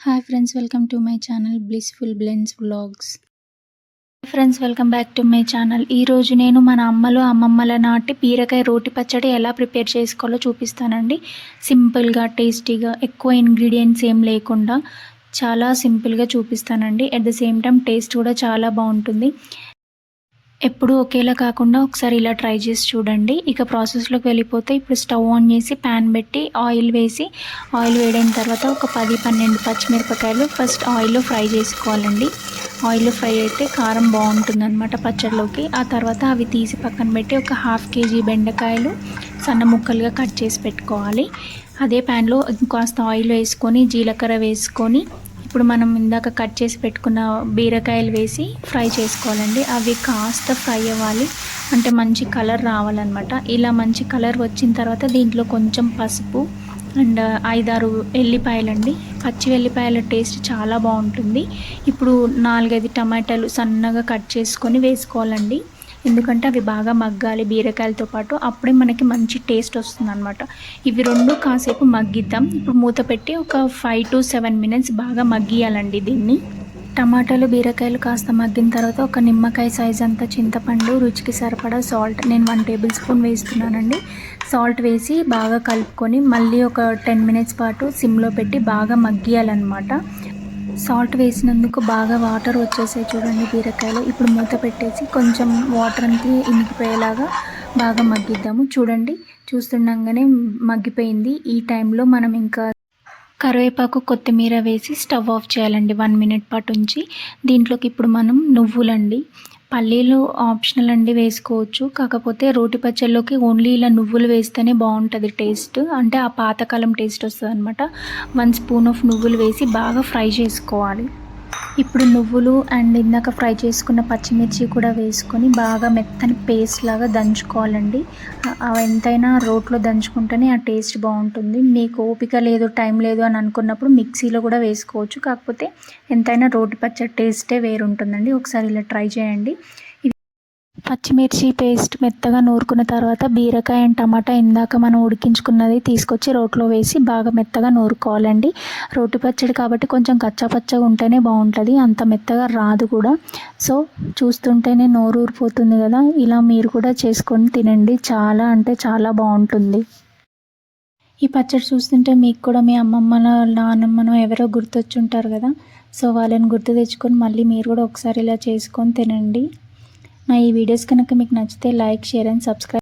Hi friends welcome to my channel blissful blends vlogs friends welcome back to my channel ఈరోజు నేను మన అమ్మలు అమ్మమ్మల నాటి బీరకాయ రోటి పచ్చడి ఎలా ప్రిపేర్ చేసుకోవాలో చూపిస్తానండి. సింపుల్గా టేస్టీగా ఎక్కువ ఇంగ్రీడియంట్స్ ఏం లేకుండా చాలా సింపుల్గా చూపిస్తానండి. At the same time taste కూడా చాలా బాగుంటుంది. ఎప్పుడు ఒకేలా కాకుండా ఒకసారి ఇలా ట్రై చేసి చూడండి. ఇక ప్రాసెస్లోకి వెళ్ళిపోతే ఇప్పుడు స్టవ్ ఆన్ చేసి ప్యాన్ పెట్టి ఆయిల్ వేసి ఆయిల్ వేడైన తర్వాత ఒక పది పన్నెండు పచ్చిమిరపకాయలు ఫస్ట్ ఆయిల్లో ఫ్రై చేసుకోవాలండి. ఆయిల్లో ఫ్రై అయితే కారం బాగుంటుంది అనమాట పచ్చడిలోకి. ఆ తర్వాత అవి తీసి పక్కన పెట్టి ఒక హాఫ్ కేజీ బెండకాయలు సన్న ముక్కలుగా కట్ చేసి పెట్టుకోవాలి. అదే ప్యాన్లో కాస్త ఆయిల్ వేసుకొని జీలకర్ర వేసుకొని ఇప్పుడు మనం ఇందాక కట్ చేసి పెట్టుకున్న బీరకాయలు వేసి ఫ్రై చేసుకోవాలండి. అవి కాస్త ఫ్రై అవ్వాలి. అంటే మంచి కలర్ రావాలన్నమాట. ఇలా మంచి కలర్ వచ్చిన తర్వాత దీంట్లో కొంచెం పసుపు అండ్ ఐదారు ఎల్లిపాయలండి. పచ్చి వెల్లిపాయల టేస్ట్ చాలా బాగుంటుంది. ఇప్పుడు నాలుగైదు టమాటాలు సన్నగా కట్ చేసుకొని వేసుకోవాలండి. ఎందుకంటే అవి బాగా మగ్గాలి బీరకాయలతో పాటు అప్పుడే మనకి మంచి టేస్ట్ వస్తుంది అనమాట ఇవి రెండు కాసేపు మగ్గిద్దాం. ఇప్పుడు మూత పెట్టి ఒక ఫైవ్ టు సెవెన్ మినిట్స్ బాగా మగ్గియాలండి దీన్ని. టమాటాలు బీరకాయలు కాస్త మగ్గిన తర్వాత ఒక నిమ్మకాయ సైజ్ అంత చింతపండు రుచికి సరిపడా సాల్ట్ నేను వన్ టేబుల్ స్పూన్ వేస్తున్నానండి. సాల్ట్ వేసి బాగా కలుపుకొని మళ్ళీ ఒక టెన్ మినిట్స్ పాటు సిమ్లో పెట్టి బాగా మగ్గియాలన్నమాట. సాల్ట్ వేసినందుకు బాగా వాటర్ వచ్చేసాయి చూడండి బీరకాయలు. ఇప్పుడు మూత పెట్టేసి కొంచెం వాటర్ అంతా ఇనికిపోయేలాగా బాగా మగ్గిద్దాము. చూడండి చూస్తుండగానే మగ్గిపోయింది. ఈ టైంలో మనం ఇంకా కరివేపాకు కొత్తిమీర వేసి స్టవ్ ఆఫ్ చేయాలండి వన్ మినిట్ పాటు ఉంచి. దీంట్లోకి ఇప్పుడు మనం నువ్వులండి పల్లీలు ఆప్షనల్ అండి వేసుకోవచ్చు. కాకపోతే రోటి పచ్చళ్ళలోకి ఓన్లీ ఇలా నువ్వులు వేస్తేనే బాగుంటుంది టేస్ట్ అంటే ఆ పాతకాలం టేస్ట్ వస్తుంది అనమాట వన్ స్పూన్ ఆఫ్ నువ్వులు వేసి బాగా ఫ్రై చేసుకోవాలి. ఇప్పుడు నువ్వులు అండ్ ఇందాక ఫ్రై చేసుకున్న పచ్చిమిర్చి కూడా వేసుకొని బాగా మెత్తని పేస్ట్ లాగా దంచుకోవాలండి. అవి ఎంతైనా రోట్లో దంచుకుంటేనే ఆ టేస్ట్ బాగుంటుంది. మీకు ఓపిక లేదు టైం లేదు అని అనుకున్నప్పుడు మిక్సీలో కూడా వేసుకోవచ్చు. కాకపోతే ఎంతైనా రోటి పచ్చడి టేస్టే వేరుంటుందండి. ఒకసారి ఇలా ట్రై చేయండి. పచ్చిమిర్చి పేస్ట్ మెత్తగా నూరుకున్న తర్వాత బీరకాయ అండ్ టమాటా ఇందాక మనం ఉడికించుకున్నది తీసుకొచ్చి రోట్లో వేసి బాగా మెత్తగా నూరుకోవాలండి. రోటి పచ్చడి కాబట్టి కొంచెం కచ్చాపచ్చగా ఉంటేనే బాగుంటుంది అంత మెత్తగా రాదు కూడా. సో చూస్తుంటేనే నోరు ఊరిపోతుంది కదా ఇలా మీరు కూడా చేసుకొని తినండి. చాలా అంటే చాలా బాగుంటుంది. ఈ పచ్చడి చూస్తుంటే మీకు కూడా మీ అమ్మమ్మనో నాన్నమ్మనో ఎవరో గుర్తొచ్చుంటారు కదా. సో వాళ్ళని గుర్తు తెచ్చుకొని మళ్ళీ మీరు కూడా ఒకసారి ఇలా చేసుకొని తినండి. నా ఈ వీడియోస్ కనుక మీకు నచ్చితే లైక్ షేర్ అండ్ సబ్స్క్రైబ్